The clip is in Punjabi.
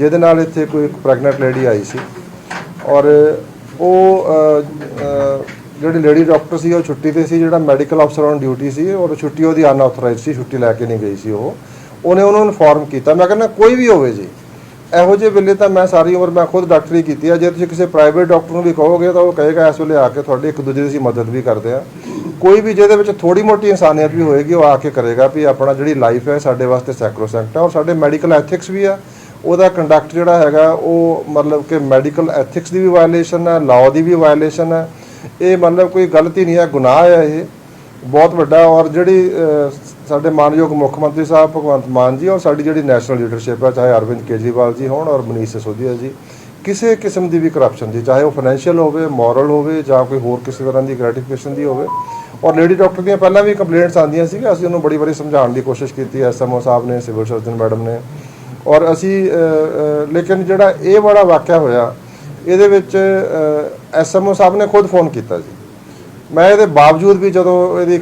ਜਿਹਦੇ ਨਾਲ ਇੱਥੇ ਕੋਈ ਇੱਕ ਪ੍ਰੈਗਨੈਂਟ ਲੇਡੀ ਆਈ ਸੀ ਔਰ ਉਹ ਜਿਹੜੀ ਲੇਡੀ ਡਾਕਟਰ ਸੀ, ਉਹ ਛੁੱਟੀ ਤੇ ਸੀ, ਜਿਹੜਾ ਮੈਡੀਕਲ ਅਫਸਰ ਔਨ ਡਿਊਟੀ ਸੀ, ਔਰ ਛੁੱਟੀ ਉਹਦੀ ਅਨਆਥੋਰਾਈਜ਼ਡ ਸੀ, ਛੁੱਟੀ ਲੈ ਕੇ ਨਹੀਂ ਗਈ ਸੀ ਉਹ। ਉਹਨੇ ਉਹਨੂੰ ਇਨਫੋਰਮ ਕੀਤਾ। ਮੈਂ ਕਹਿੰਦਾ, ਕੋਈ ਵੀ ਹੋਵੇ ਜੀ। ਇਹੋ ਜਿਹੇ ਵੇਲੇ ਤਾਂ ਮੈਂ ਸਾਰੀ ਉਮਰ, ਮੈਂ ਖੁਦ ਡਾਕਟਰੀ ਕੀਤੀ ਆ। ਜੇ ਤੁਸੀਂ ਕਿਸੇ ਪ੍ਰਾਈਵੇਟ ਡਾਕਟਰ ਨੂੰ ਵੀ ਕਹੋਗੇ, ਤਾਂ ਉਹ ਕਹੇਗਾ, ਇਸ ਵੇਲੇ ਆ ਕੇ ਤੁਹਾਡੇ ਇੱਕ ਦੂਜੇ ਦੀ ਅਸੀਂ ਮਦਦ ਵੀ ਕਰਦੇ ਆ। ਕੋਈ ਵੀ ਜਿਹਦੇ ਵਿੱਚ ਥੋੜੀ ਮੋਟੀ ਇਨਸਾਨੀਅਤ ਵੀ ਹੋਏਗੀ, ਉਹ ਆ ਕੇ ਕਰੇਗਾ ਵੀ ਆਪਣਾ ਜਿਹੜੀ ਲਾਈਫ ਹੈ, ਸਾਡੇ ਵਾਸਤੇ ਸੈਕਰੋਸੈਂਕਟ ਹੈ ਔਰ ਸਾਡੇ ਮੈਡੀਕਲ ਐਥਿਕਸ ਵੀ ਆ। ਉਹਦਾ ਕੰਡਕਟ ਜਿਹੜਾ ਹੈਗਾ, ਉਹ ਮਤਲਬ ਕਿ ਮੈਡੀਕਲ ਐਥਿਕਸ ਦੀ ਵੀ ਵਾਇਲੇਸ਼ਨ ਹੈ ਲਾਅ ਦੀ ਵੀ ਵਾਇਲੇਸ਼ਨ ਹੈ ਇਹ ਮਤਲਬ ਕੋਈ ਗਲਤੀ ਨਹੀਂ ਹੈ ਗੁਨਾਹ ਹੈ ਇਹ। ਬਹੁਤ ਵੱਡਾ ਔਰ ਜਿਹੜੀ ਸਾਡੇ ਮਾਨਯੋਗ ਮੁੱਖ ਮੰਤਰੀ ਸਾਹਿਬ ਭਗਵੰਤ ਮਾਨ ਜੀ ਔਰ ਸਾਡੀ ਜਿਹੜੀ ਨੈਸ਼ਨਲ ਲੀਡਰਸ਼ਿਪ ਹੈ ਚਾਹੇ ਅਰਵਿੰਦ ਕੇਜਰੀਵਾਲ ਜੀ ਹੋਣ ਔਰ ਮਨੀਸ਼ ਸਿਸੋਦੀਆ ਜੀ, ਕਿਸੇ ਕਿਸਮ ਦੀ ਵੀ ਕਰਪਸ਼ਨ ਦੀ ਚਾਹੇ ਉਹ ਫਾਈਨੈਂਸ਼ੀਅਲ ਹੋਵੇ ਮੋਰਲ ਹੋਵੇ ਜਾਂ ਕੋਈ ਹੋਰ ਕਿਸੇ ਤਰ੍ਹਾਂ ਦੀ ਗ੍ਰੈਟੀਫਿਕੇਸ਼ਨ ਦੀ ਹੋਵੇ। ਔਰ ਲੇਡੀ ਡਾਕਟਰ ਦੀਆਂ ਪਹਿਲਾਂ ਵੀ ਕੰਪਲੇਂਟਸ ਆਉਂਦੀਆਂ ਸੀ ਅਸੀਂ ਉਹਨੂੰ ਬੜੀ ਵਾਰੀ ਸਮਝਾਉਣ ਦੀ ਕੋਸ਼ਿਸ਼ ਕੀਤੀ ਐਸਐਮਓ ਸਾਹਿਬ ਨੇ, ਸਿਵਲ ਸਰਜਨ ਮੈਡਮ ਨੇ। ਔਰ ਅਸੀਂ ਲੇਕਿਨ ਜਿਹੜਾ ਇਹ ਬੜਾ ਵਾਕਿਆ ਹੋਇਆ, ਇਹਦੇ ਵਿੱਚ ਐਸਐਮਓ ਸਾਹਿਬ ਨੇ ਖੁਦ ਫੋਨ ਕੀਤਾ ਜੀ। ਮੈਂ ਇਹਦੇ ਬਾਵਜੂਦ ਵੀ ਜਦੋਂ ਇਹਦੀ